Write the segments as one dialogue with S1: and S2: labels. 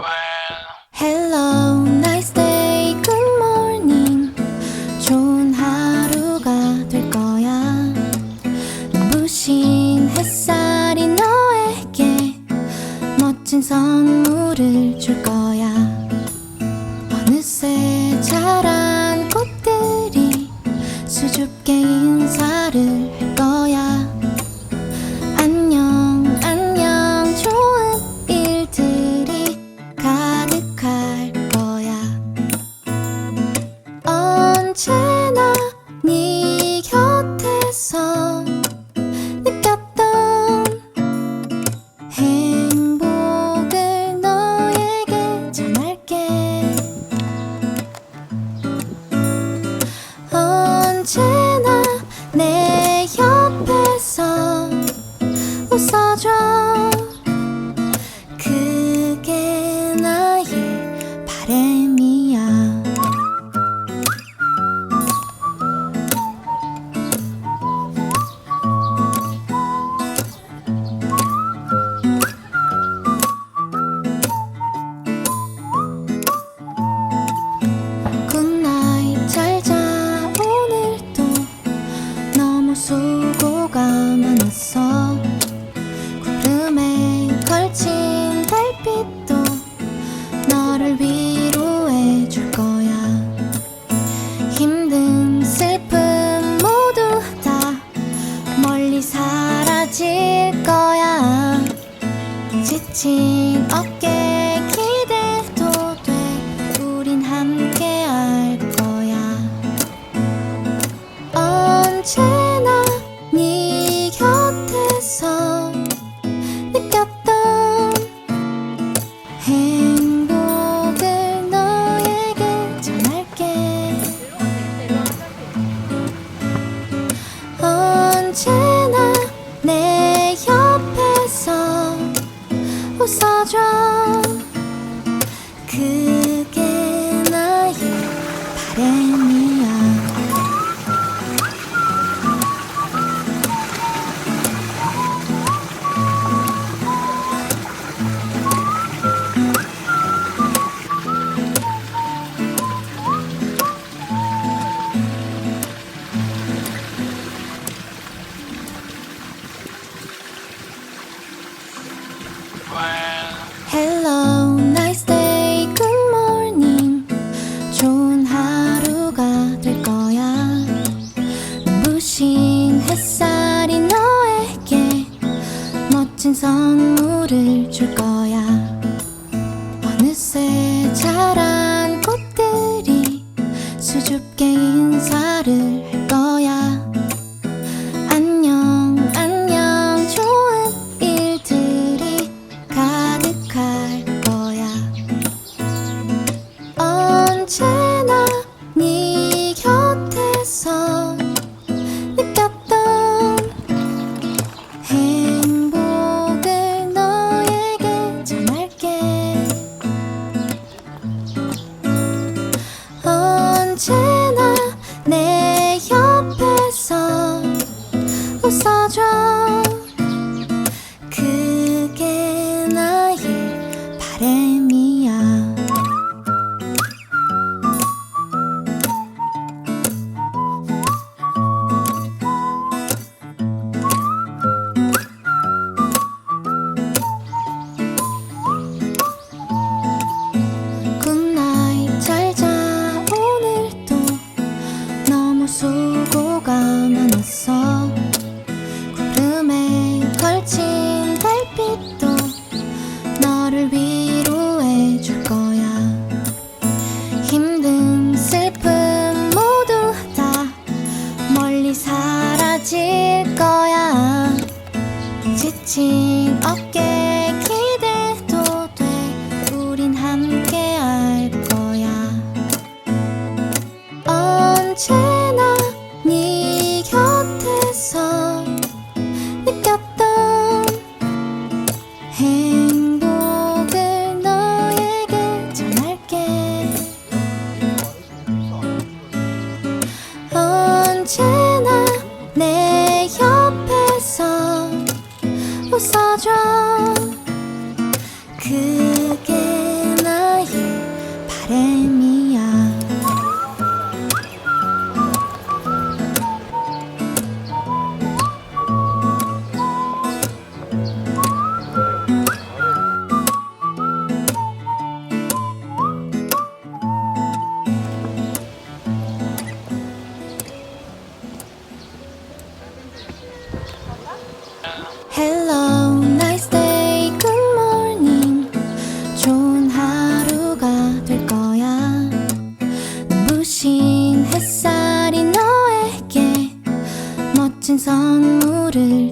S1: Hello, nice day, good morning. 좋은 하루가 될 거야. 눈부신 햇살이 너에게 멋진 선물을 줄 거야. 안. オッチン OK Hello, nice day, good morning. 좋은 하루가 될 거야. 무신 햇살이 너에게 멋진 선물을 줄 거야. 지친 어깨 기대도 돼. 우린 함께 할 거야. 언제나 네 곁에서 느꼈던 해.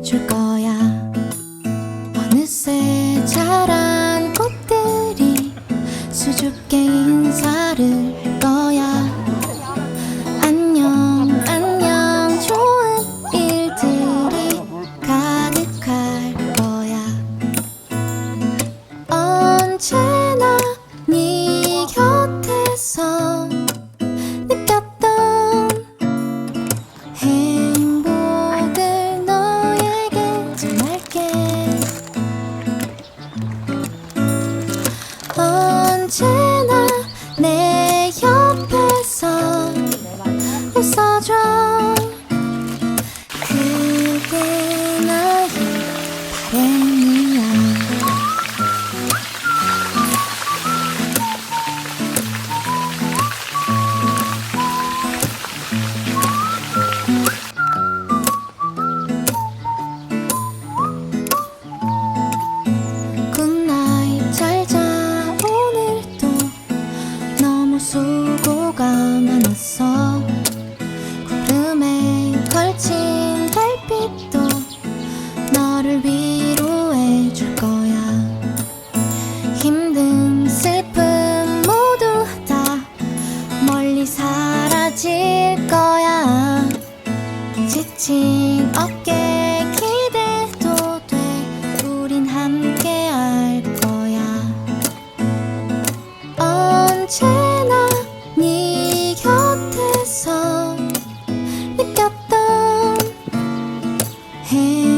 S1: 줄 거야. 위로해 줄 거야. 힘든 슬픔 모두 다 멀리 사라질 거야. 지친 어깨 기대도 돼. 우린 함께 할 거야. 언제나 네 곁에서 느꼈던 해.